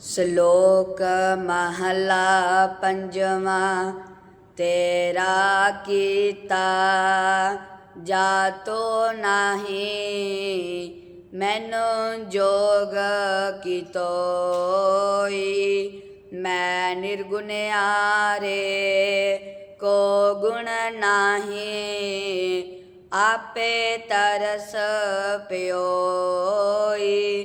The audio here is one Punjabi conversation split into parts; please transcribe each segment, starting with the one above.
ਸ਼ਲੋਕ ਮਹਲਾ ਪੰਜਵਾਂ, ਤੇਰਾ ਕੀਤਾ ਜਾਤੋ ਨਾਹੀ, ਮੈਨੂੰ ਜੋਗ ਕੀ ਤੋਈ ਮੈਂ ਨਿਰਗੁਣਿਆਰੇ, ਕੋ ਗੁਣ ਨਾਹੀ, ਆਪੇ ਤਰਸ ਪਿਓਈ।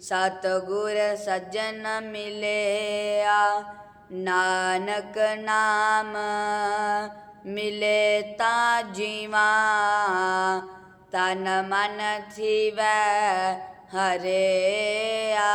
ਸਤਿਗੁਰ ਸੱਜਣ ਮਿਲਿਆ ਨਾਨਕ ਨਾਮ ਮਿਲੇ ਤਾਂ ਜੀਵਾ ਤਨ ਮਨ ਥੀਵੈ ਹਰਿਆ।